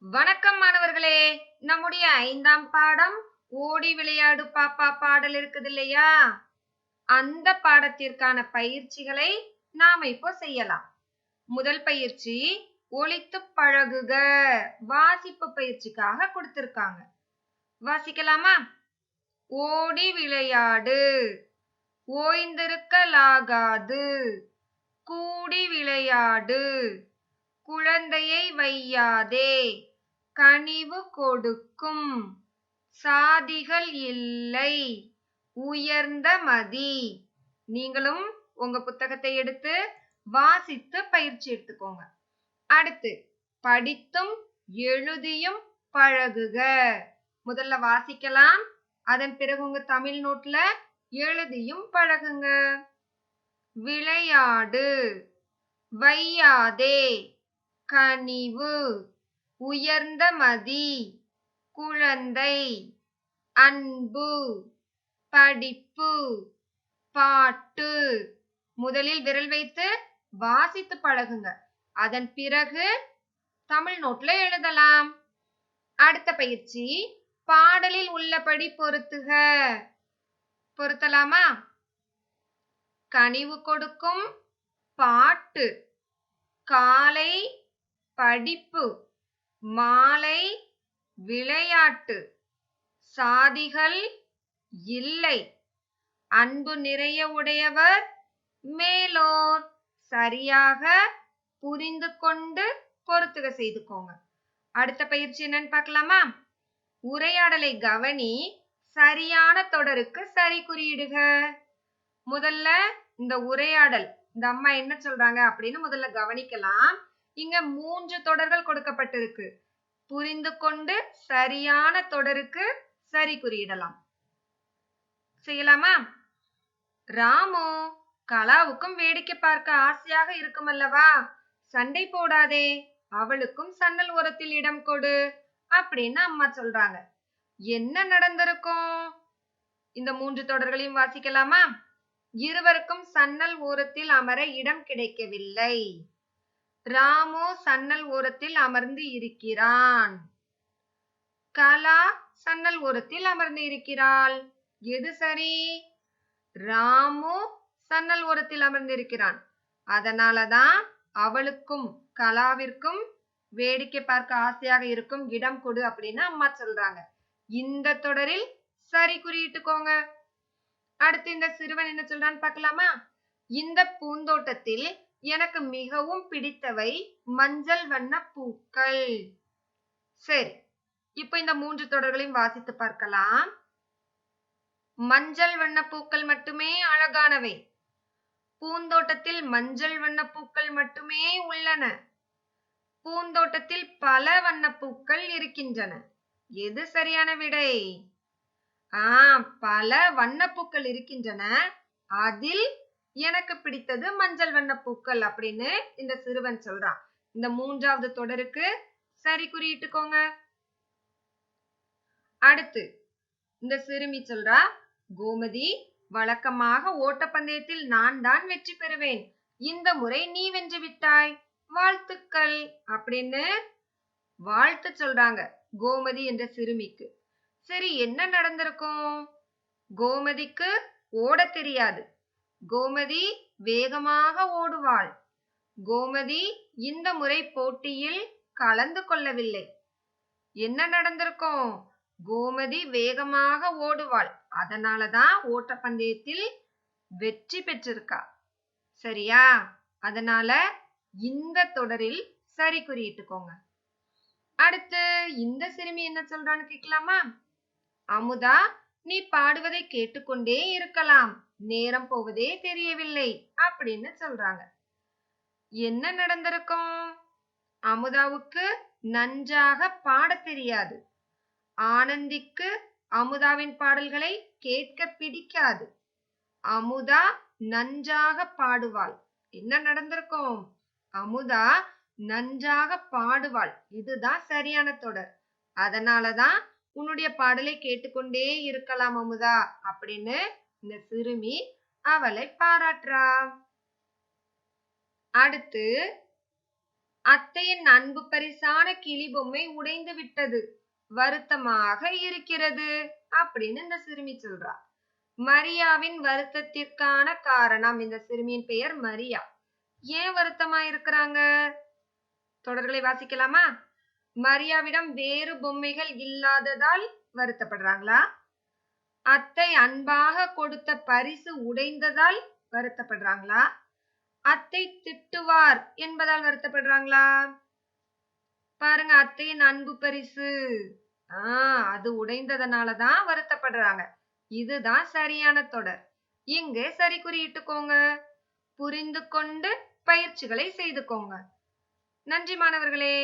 வணக்கம் மாணவர்களே. நம்முடைய ஐந்தாம் பாடம் ஓடி விளையாடு பாப்பா பாடல் இருக்குது இல்லையா? அந்த பாடத்திற்கான பயிற்சிகளை நாம இப்போ செய்யலாம். முதல் பயிற்சி ஒழித்து பழகுக. வாசிப்பு பயிற்சிக்காக கொடுத்திருக்காங்க. வாசிக்கலாமா? ஓடி விளையாடு. ஓய்ந்திருக்கலாகாது. கூடி விளையாடு. குழந்தையை வையாதே. கனிவு கொடுக்கும். சாதிகள் இல்லை. உயர்ந்த மதி. நீங்களும் உங்க புத்தகத்தை எடுத்து வாசித்து பயிற்சி எடுத்துக்கோங்க. அடுத்து படித்தும் எழுதியும் பழகுக. முதல்ல வாசிக்கலாம். அதன் பிறகு உங்க தமிழ் நோட்ல எழுதியும் பழகுங்க. விளையாடு. வையாதே. கனிவு. உயர்ந்த மதி குழந்தை அன்பு படிப்பு பாட்டு. முதலில் விரல் வைத்து வாசித்து பழகுங்க. அதன் பிறகு தமிழ் நோட்ல எழுதலாம். அடுத்த பயிற்சி பாடலில் உள்ளபடி பொருத்துக. பொருத்தலாமா? கனிவு கொடுக்கும் பாட்டு காலை படிப்பு. மாலை விளையாட்டு. சாதிகள் இல்லை. அன்பு நிறைய உடையவர் மேலோர். சரியாக புரிந்து கொண்டு பொறுத்துக செய்துக்கோங்க. அடுத்த பயிற்சி என்னன்னு பார்க்கலாமா? உரையாடலை கவனி சரியான தொடருக்கு சரி குறியிடுக. முதல்ல இந்த உரையாடல். இந்த அம்மா என்ன சொல்றாங்க அப்படின்னு முதல்ல கவனிக்கலாம். இங்க மூன்று தொடர்கள் கொடுக்கப்பட்டிருக்கு. புரிந்து கொண்டு சரியான தொடருக்கு சரி குறியிடலாம். செய்யலாமா? ராமு கலாவுக்கும் வேடிக்கை பார்க்க ஆசையாக இருக்கும் அல்லவா சண்டை போடாதே அவளுக்கும் சன்னல் ஓரத்தில் இடம் கொடு அப்படின்னு அம்மா சொல்றாங்க. என்ன நடந்திருக்கும்? இந்த மூன்று தொடர்களையும் வாசிக்கலாமா? இருவருக்கும் சன்னல் ஓரத்தில் அமர இடம் கிடைக்கவில்லை. ராமு சன்னல் ஓரத்தில் அமர்ந்து இருக்கிறான். கலா சன்னல் ஓரத்தில் அமர்ந்து இருக்கிறாள். எது சரி? ராமு சன்னல் ஓரத்தில் அமர்ந்திருக்கிறான் அதனாலதான் அவளுக்கும் கலாவிற்கும் வேடிக்கை பார்க்க ஆசையாக இருக்கும் இடம் கொடு அப்படின்னு அம்மா சொல்றாங்க. இந்த தொடரில் சரி குறியிட்டுக்கோங்க. அடுத்து இந்த சிறுவன் என்ன சொல்றான்னு பார்க்கலாமா? இந்த பூந்தோட்டத்தில் எனக்கு மிகவும் பிடித்தவை மஞ்சள் வண்ண பூக்கள். சரி இப்போ இந்த மூன்று தொடர்களையும் வாசித்து பார்க்கலாம். மஞ்சள் வண்ண பூக்கள் மட்டுமே அழகானவை. பூந்தோட்டத்தில் மஞ்சள் வண்ண பூக்கள் மட்டுமே உள்ளன. பூந்தோட்டத்தில் பல வண்ண பூக்கள் இருக்கின்றன. எது சரியான விடை? ஆ பல வண்ணப்பூக்கள் இருக்கின்றன. அதில் எனக்கு பிடித்தது மஞ்சள் வண்ண பூக்கள் அப்படின்னு இந்த சிறுவன் சொல்றான். இந்த மூன்றாவது தொடருக்கு சரி குறியிட்டுக்கோங்க. அடுத்து இந்த சிறுமி சொல்றா கோமதி வழக்கமாக ஓட்டப்பந்தயத்தில் நான் தான் வெற்றி பெறுவேன். இந்த முறை நீ வென்று விட்டாய். வாழ்த்துக்கள் அப்படின்னு வாழ்த்து சொல்றாங்க கோமதி என்ற சிறுமிக்கு. சரி என்ன நடந்திருக்கும்? கோமதிக்கு ஓட தெரியாது. கோமதி வேகமாக ஓடுவாள். கோமதி இந்த முறை போட்டியில் கலந்து கொள்ளவில்லை. என்ன நடந்திருக்கும்? கோமதி வேகமாக ஓடுவாள். அதனாலதான் ஓட்டப்பந்தயத்தில் வெற்றி பெற்றிருக்கா. சரியா? அதனால இந்த தொடரில் சரி குறியிட்டுக்கோங்க. அடுத்து இந்த சிறுமி என்ன சொல்றான்னு கேட்கலாமா? அமுதா நீ பாடுவதை கேட்டுக்கொண்டே இருக்கலாம். நேரம் போவதே தெரியவில்லை அப்படின்னு சொல்றாங்க. என்ன நடந்திருக்கும்? அமுதாவுக்கு நன்றாக பாட தெரியாது. ஆனந்திக்கு அமுதாவின் பாடல்களை கேட்க பிடிக்காது. அமுதா நன்றாக பாடுவாள். என்ன நடந்திருக்கும்? அமுதா நன்றாக பாடுவாள். இதுதான் சரியான தொடர். அதனாலதான் உன்னுடைய பாடலை கேட்டுக்கொண்டே இருக்கலாம் அமுதா அப்படின்னு இந்த சிறுமி அவளை பாராட்டுறா. அடுத்து அத்தையின் அன்பு பரிசான கிளி பொம்மை உடைந்து விட்டது. வருத்தமாக இருக்கிறது அப்படின்னு இந்த சிறுமி சொல்றா. மரியாவின் வருத்தத்திற்கான காரணம் இந்த சிறுமியின் பெயர் மரியா. ஏன் வருத்தமா இருக்கிறாங்க? தொடர்களை வாசிக்கலாமா? மரியாவிடம் வேறு பொம்மைகள் இல்லாததால் வருத்தப்படுறாங்களா? அத்தை அன்பாக கொடுத்த பரிசு உடைந்ததால் வருத்தப்படுறாங்களா? அத்தை திட்டுவார் என்பதால் வருத்தப்படுறாங்களா? பாருங்க அத்தையின் அன்பு பரிசு. ஆஹ் அது உடைந்ததனாலதான் வருத்தப்படுறாங்க. இதுதான் சரியான தொடர். இங்கே சரி குறியிட்டுக்கோங்க. புரிந்து கொண்டு பயிற்சிகளை செய்துக்கோங்க. நன்றி மாணவர்களே.